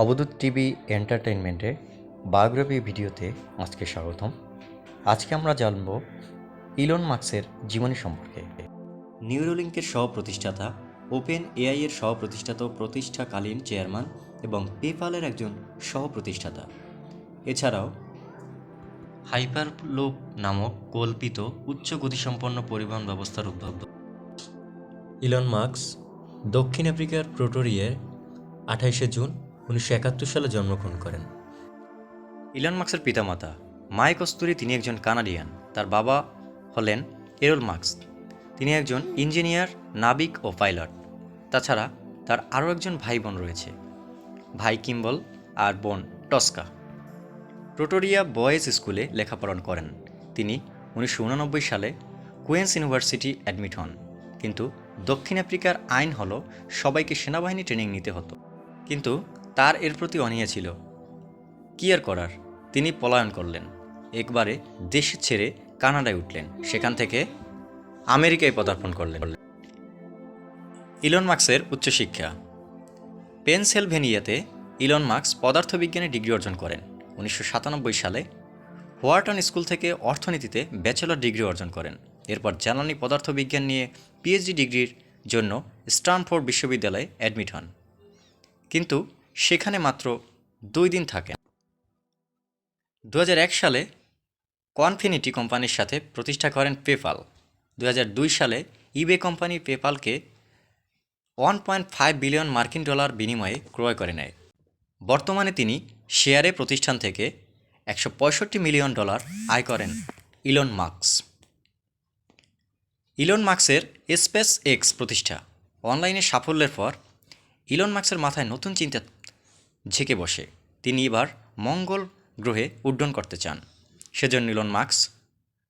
অবধূত TV এন্টারটেইনমেন্টে biography ভিডিওতে আজকে স্বাগতম। আজকে আমরা জানব ইলন মার্কসের জীবনী সম্পর্কে। নিউরোলিঙ্কের সহ প্রতিষ্ঠাতা ওপেন এআই এর সহ প্রতিষ্ঠাতা প্রতিষ্ঠাকালীন চেয়ারম্যান এবং পেপালের একজন সহ প্রতিষ্ঠাতা এছাড়াও, হাইপারলোপ নামক কল্পিত উচ্চ গতিসম্পন্ন পরিবহন ব্যবস্থার উদ্ভাবক। ইলন মার্কস দক্ষিণ আফ্রিকার প্রোটোরিয়ে আঠাইশে জুন উনিশশো একাত্তর সালে জন্মগ্রহণ করেন। ইলন মার্কসের পিতামাতা মাই কস্তুরি তিনি একজন কানাডিয়ান। তার বাবা হলেন এরল মার্কস তিনি একজন ইঞ্জিনিয়ার, নাবিক ও পাইলট। তাছাড়া তার আরও একজন ভাই বোন রয়েছে, ভাই কিম্বল আর বোন টস্কা। প্রোটোরিয়া বয়েজ স্কুলে লেখাপড়ন করেন। তিনি উনিশশো উননব্বই সালে কুয়েন্স ইউনিভার্সিটি অ্যাডমিট হন। কিন্তু দক্ষিণ আফ্রিকার আইন হলো সবাইকে সেনাবাহিনী ট্রেনিং নিতে হতো। কিন্তু তার এর প্রতি অনীহা ছিল। কি আর করার? তিনি পলায়ন করলেন। একবারে দেশ ছেড়ে কানাডায় উঠলেন। সেখান থেকে আমেরিকায় পদার্পণ করলেন। ইলন মার্কসের উচ্চশিক্ষা। পেনসেলভেনিয়াতে ইলন মার্কস পদার্থবিজ্ঞানে ডিগ্রি অর্জন করেন। উনিশশো সাতানব্বই সালে হোয়ার্টন স্কুল থেকে অর্থনীতিতে ব্যাচেলর ডিগ্রি অর্জন করেন। এরপর জ্বালানি পদার্থবিজ্ঞান নিয়ে পিএইচডি ডিগ্রির জন্য স্টানফোর্ড বিশ্ববিদ্যালয়ে অ্যাডমিট হন। কিন্তু সেখানে মাত্র দুই দিন থাকেন দু হাজার এক সালে কনফিনিটি কোম্পানির সাথে প্রতিষ্ঠা করেন পেপাল। দু হাজার দুই সালে ইবে কোম্পানি পেপালকে ওয়ান পয়েন্ট ফাইভ বিলিয়ন মার্কিন ডলার বিনিময়ে ক্রয় করে নেয়। বর্তমানে তিনি শেয়ারে প্রতিষ্ঠান থেকে একশো পঁয়ষট্টি মিলিয়ন ডলার আয় করেন ইলন মার্কস ইলন মার্কসের স্পেস এক্স প্রতিষ্ঠা। অনলাইনে সাফল্যের পর ইলন মার্কসের মাথায় নতুন চিন্তা ঝেঁকে বসে। তিনি এবার মঙ্গল গ্রহে উড্ডয়ন করতে চান। সেজন্য ইলন মার্কস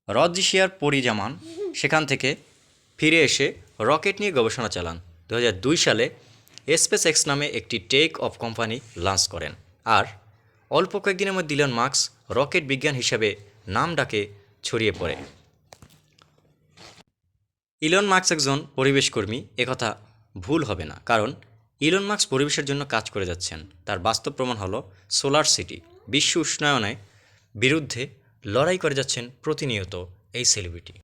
রজিশিয়ার পরিজামান সেখান থেকে ফিরে এসে রকেট নিয়ে গবেষণা চালান। দু হাজার দুই সালে স্পেস এক্স নামে একটি টেক অফ কোম্পানি লঞ্চ করেন। আর অল্প কয়েকদিনের মধ্যে ইলন মার্কস রকেট বিজ্ঞান হিসাবে নাম ডাকে ছড়িয়ে পড়ে। ইলন মার্কস একজন পরিবেশকর্মী, একথা ভুল হবে না। কারণ ইলন মার্কস পরিবেশের জন্য কাজ করে যাচ্ছেন। তার বাস্তব প্রমাণ হলো সোলার সিটি। বিশ্ব উষ্ণায়নের বিরুদ্ধে লড়াই করে যাচ্ছেন প্রতিনিয়ত এই সেলিব্রিটি।